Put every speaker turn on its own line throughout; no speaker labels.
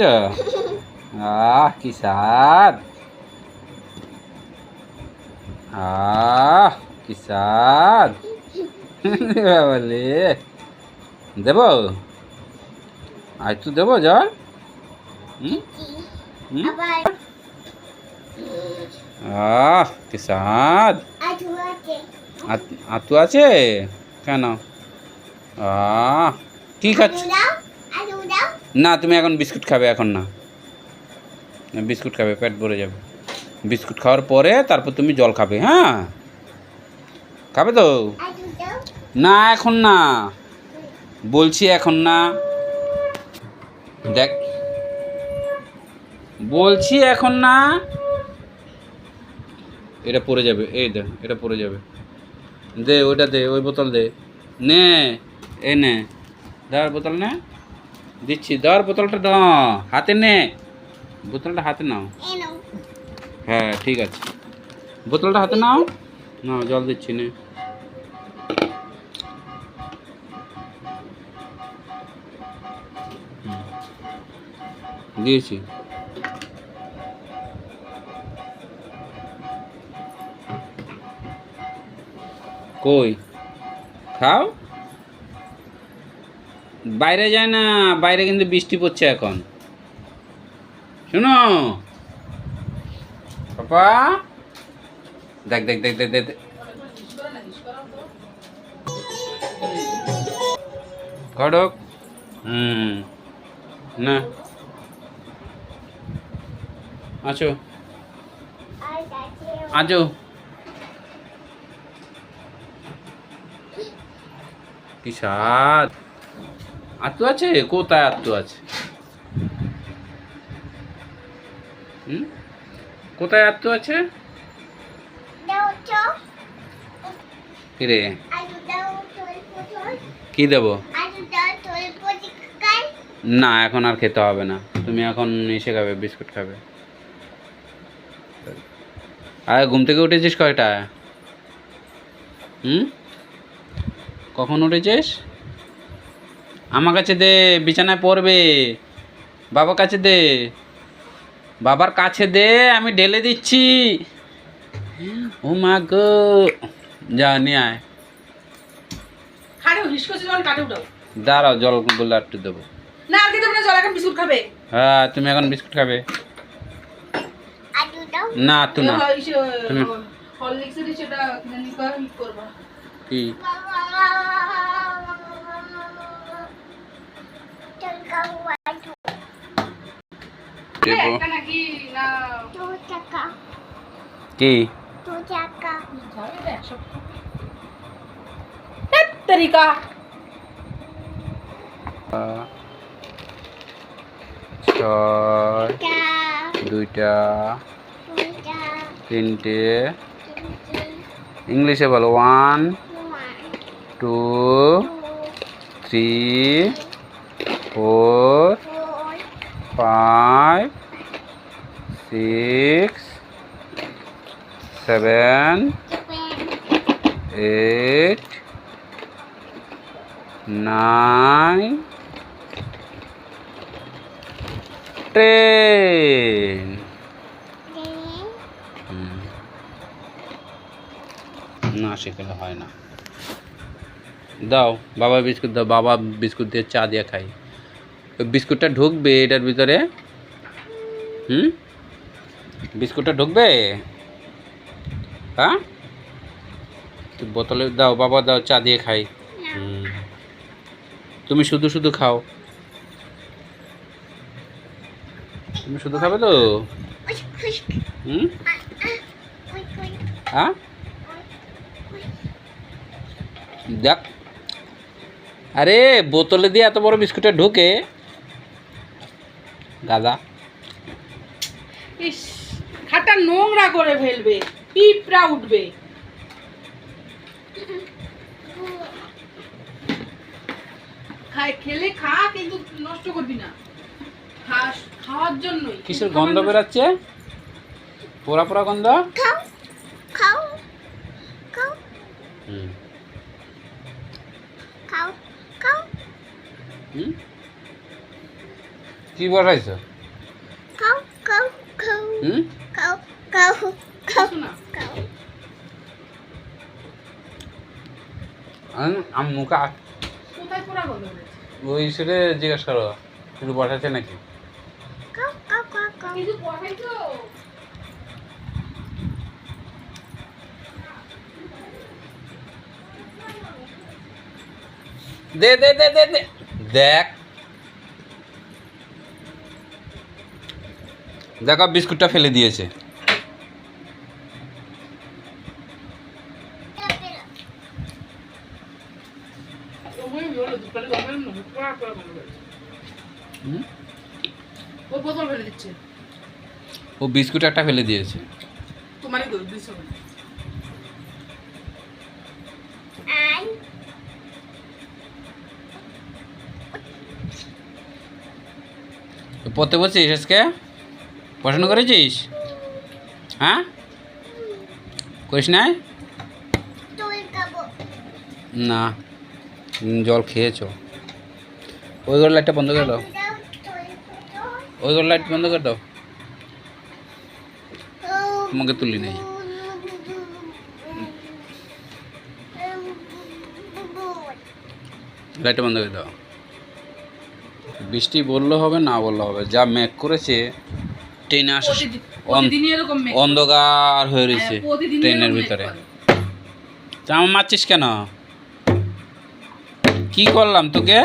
আহ, কি স্বাদ। আহ বলে দেব? আজ তো দেবো জল। আহ
আছে
আতু আছে? কেন? আহ, কি খাচ্ছ?
আলু দাও আলু দাও
না, তুমি এখন বিস্কুট খাবে এখন না। বিস্কুট খাবে, পেট ভরে যাবে। বিস্কুট খাওয়ার পরে তারপর তুমি জল খাবে হ্যাঁ? খাবে তো? না, এখন না। বলছি এখন না। দেখ। বলছি এখন না। এটা পড়ে যাবে, এই দে এটা পড়ে যাবে। দে, ওইটা দে, ওই বোতল দে। নে, এ নে। দেওয়ার বোতল নে। দিচ্ছি দেওয়ার বোতলটা দাও হাতে নে। বোতলটা হাতে নাও। হ্যাঁ ঠিক আছে। বোতলটা হাতে নাও। নাও জল দিচ্ছি নে। দিয়েছি। কই? খাও? বাইরে যায় না, বাইরে কিন্তু বৃষ্টি পড়ছে এখন। শোনো। পাপা। দেখ দেখ দেখ দেখ দেখ। কড়ক হুম। না। আছো।
আছো।
কি স্বাদ। আত্মু আছে? কোথায় আত্মু আছে? হুম? কোথায় আত্মু আছে?
পোটল
কি দেবো? না, এখন আর খেতে হবে না। তুমি এখন এসে খাবে, বিস্কুট খাবে। আর, ঘুম থেকে উঠেছিস কয়টা হুম? কখন উঠেছিস? আমার কাছে দে বিছানায় পড়বে। বাবার কাছে দে। বাবার কাছে দে আমি ঢেলে দিচ্ছি। ও মা গো। যা নিয়ে আয়। দাঁড়াও জলগুলো একটু দেবো।
না আর দিতে না জল এখন বিস্কুট খাবে।
হ্যাঁ তুমি এখন বিস্কুট খাবে। না তু না। তুমি- কি
তোর কাউ আলু
দেবো
একটা নাকি না
দু টাকা
কি
তরিকা।
ছয় দুইটা তিনটে। ইংলিশে বলো one two three four
four
five six seven
seven
eight nine ten
ten
না শেখালে হয় না দাও বাবা বিস্কুট দাও বাবা বিস্কুট দিয়ে চা দিয়ে খাই ওই বিস্কুটটা ঢুকবে এটার ভিতরে। হুম? বিস্কুটটা ঢুকবে? হ্যাঁ? বোতলে দাও, বাবা দাও, চা দিয়ে খাই। তুমি শুধু শুধু খাও। তুমি শুধু খাবে তো? হুম? হ্যাঁ? দেখ আরে, বোতলে দিয়ে এত বড় বিস্কুটটা ঢুকে। গাদা
ইস খাটটা নোংরা করে ফেলবে পিঁপড়া উঠবে। খায় খেলে খা কিন্তু নষ্ট করবি না। খাস খাওয়ার জন্যই।
কিসের গন্ধ বেরাচ্ছে? পোড়া পোড়া গন্ধ?
খাও খাও খাও।
হুম।
খাও খাও।
হুম? কি বসাইছো?
খাও খাও খাও
হুম?
খাও খাও খাও খাও
আম- আম মুখে আ-
কোথায় পড়া গেল
ওই জিজ্ঞেস করো কিছু পাঠাচ্ছে নাকি?
খাও খাও খাও খাও
কিছু পড়াইছো
দে দে দে দে দে। দেখ। দেখো বিস্কুটটা ফেলে দিয়েছে?
ও বোতল ফেলে দিচ্ছে।
ও বিস্কুট একটা ফেলে দিয়েছে।
তোমারই দোষ দিছো
পড়তে বলছিস আজকে? পড়াশোনা করেছিস? হ্যাঁ? করিস
খাব
না জল খেয়েছো। ওই ঘর লাইটটা বন্ধ করে দাও। ওই ঘর লাইট বন্ধ করে দাও। তোমাকে তুলি নেই। লাইটটা বন্ধ করে দাও। বৃষ্টি বললে হবে, না বললে হবে। যা মেঘ করেছে ট্রেনে আসা
প্রতিদিন-
অন-
প্রতিদিনই এরকম মেঘ। করে।
অন্ধকার হয়ে রয়েছে
হ্যাঁ,
ট্রেনের ভিতরে। তা আমার মারছিস কেন? কি করলাম তোকে?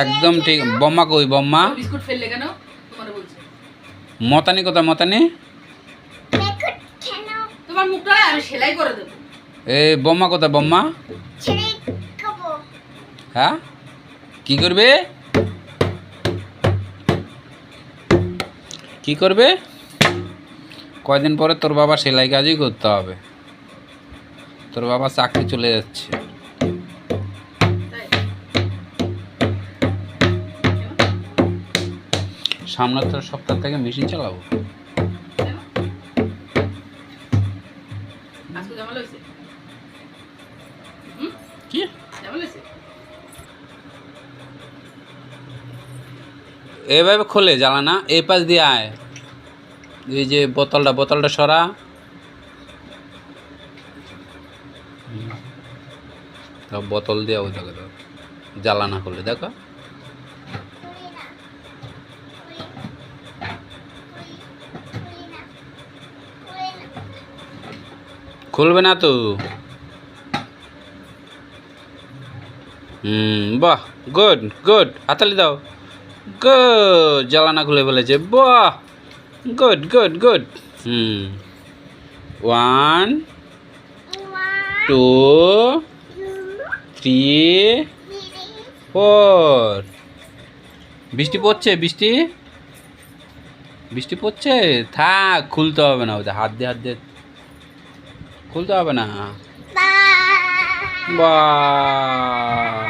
একদম ঠিক বম্মা কই বম্মা?
ও বিস্কুট ফেললে কেন? তোমার বলছে।
মতানি কোথায় মতানি?
তোমার মুখটা আমি সেলাই
এ বম্মা কোথায় বম্মা? হ্যাঁ? কি করবে? কি করবে? কয়দিন পরে তোর বাবা সেলাই কাজই করতে হবে। তোর বাবা চাকরি চলে যাচ্ছে।
সামনে
সামনের সপ্তাহ থেকে মেশিন চালাবো। এভাবে খোলে জ্বালানা, এই পাশ দিয়ে আয়। এই যে বোতলটা বোতলটা সরা। বোতল দিয়ে ওই দেখো। জ্বালানা করলে, দেখো। খুলবে না তো? হুম, বাহ, গুড গুড। হাতালি দাও। গুড জ্বালানা খুলে ফেলেছে বাহ good good good hmm one two three four বৃষ্টি পড়ছে বৃষ্টি বৃষ্টি পড়ছে? থাক খুলতে হবে না ওদের হাত দিয়ে হাত দিয়ে। খুলতে হবে না।
Bye.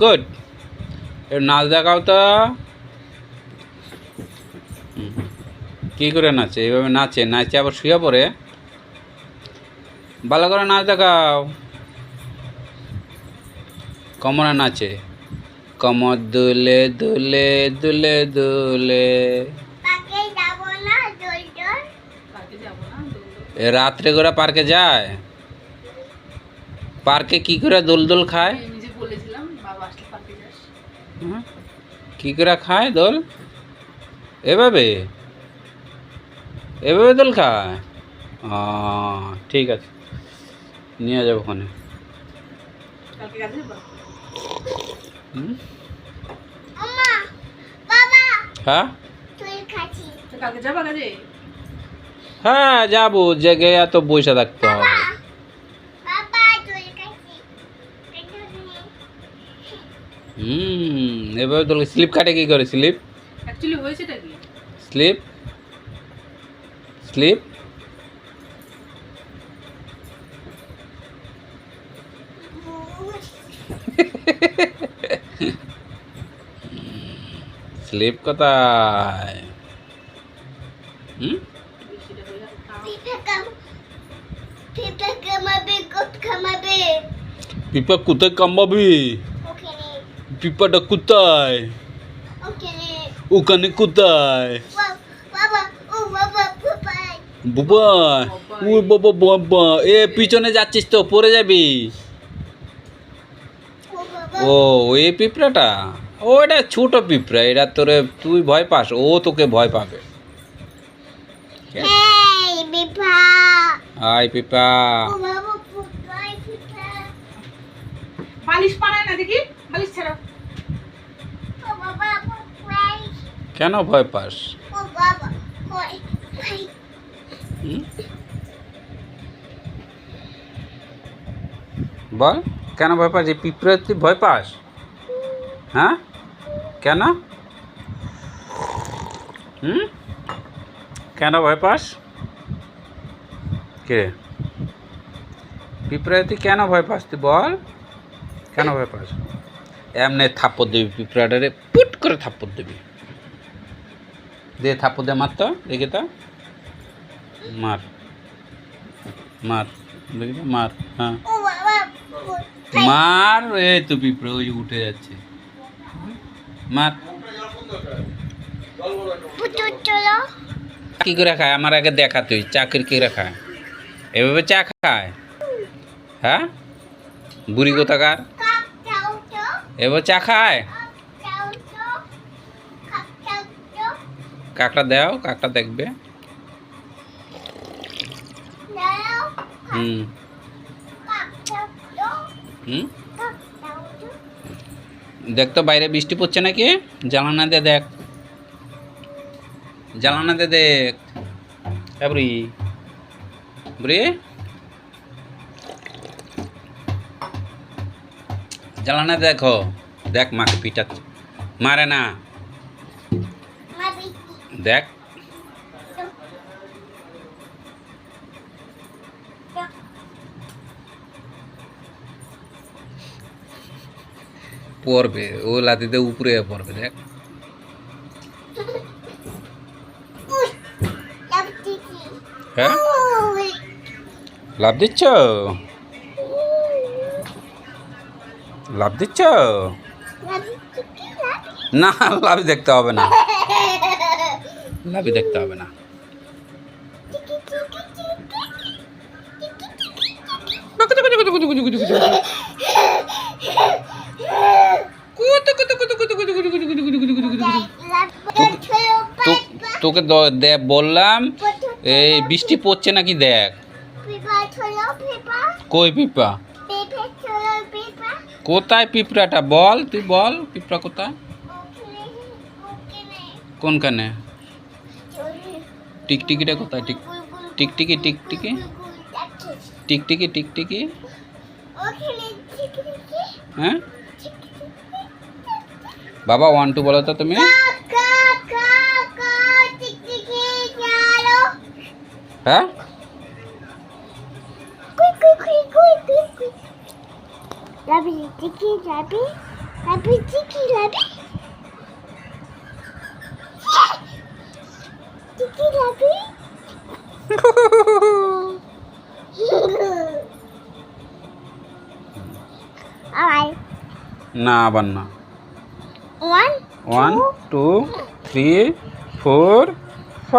গুড এর নাচ দেখাও তো। কি করে নাচে? এইভাবে নাচে নাচে আবার শুয়ে পড়ে। ভালো করে নাচ দেখাও। কমরে নাচে। কমর দুলে দুলে দুলে দুলে
পাকে যাব না দোল দোল
পার্কে যাব না দৌড়
এ রাত্রে করে পার্কে যায়? পার্কে কি করে দোল দোল খায়?
আমি যে বলেছিলাম বাবা আসলে পার্কে যাস।
হুম? কি করে খায় দোল? এভাবে? এভাবে দোল খায়? ও ঠিক আছে। নিয়ে যাব ওখানে। হ্যাঁ
তুই খাচ্ছি
তো কালকে যাবা কাজে
হ্যাঁ যাব। জেগে এত বসে থাকতে হবে।
বাবা বাবা তুই খাচ্ছি
হুম এভাবে দোল স্লিপ কাটে কি করে স্লিপ?
অ্যাকচুয়ালি হয়েছেটা কি?
স্লিপ? স্লিপ? স্লিপ কোথায় হুম
বৃষ্টিটা হয়ে গেছে
পিপা কাম পিপা কামাবে কত কামাবে
পিপা কোথায় কামবাবি
ওখানে
পিপাটা কোথায়
ওখানে
কোথায়
বা- বাবা বাবা
বাবা ও বাবা বাবা এ পিছনে যাচ্ছিস তো পড়ে যাবি
ও
এ পিঁপড়াটা ও এটা ছোট পিঁপড়া এটা তোরে তুই ভয় পাস ও তোকে ভয় পাবে
হেই পিপা
আয় পিপা।
বালিশ না দেখি বালিশ
কেন ভয় পাস? বল কেন ভয় পাস? এই পিঁপড়ে তুই ভয় পাস? হ্যাঁ? কেন? হুম? কেন ভয় পাস? কে? পিঁপড়ে তুই কেন ভয় পাস তুই বল? কেন ভয় পাস? এমনি থাপ্পড় দিবি পিঁপড়াটারে পুট করে থাপ্পড় দিবি। দে থাপ্পড় দে মার তো দেখে তো। মার। মার। দেখি মার হ্যাঁ। মার এই তো পিঁপড়ে ওই উঠে যাচ্ছে। মার। কি করে খায়? আমার আগে দেখা তুই চাকরি কি করে খায়? এভাবে চা খায়? হ্যাঁ? বুড়ি কোথাকার? এভাবে চা খায়? কাকটা দাও কাকটা দেখবে। হুম। হুম? দেখ তো, বাইরে বৃষ্টি পড়ছে নাকি? জ্বালানা দে, দেখ। জ্বালানা দে, দেখ। হ্যাঁ বুড়ি জ্বালানা দেখো দেখ মাকে পিটাচ্ছে মারে না দেখ পড়বে ও লাতিতে উপরে পড়বে দেখ
উই লাভ দিছি
হ্যাঁ
উই
লাভ দিচ্ছ লাভ দিচ্ছ
লাভ লাভ
না লাভ দেখতে হবে না লাভই দেখতে হবে না
লাভ
তোকে বললাম এই বৃষ্টি পড়ছে নাকি দেখ কই পিঁপড়া? কোথায় পিঁপড়াটা? বল তুই বল পিঁপড়া কোথায়? কোনখানে? টিকটিকিটা কোথায়? টিক টিকটিকি টিকটিকি? টিকটিকি টিকটিকি? হ্যাঁ? বাবা ওয়ান টু বলো তো তুমি। হ্যাঁ?
কুই কুই কুই কুই কুই কুই লাবি টিকি লাবি লাবি টিকি লাবি টিকি লাবি Alright,
না আবার না
one,
one two three four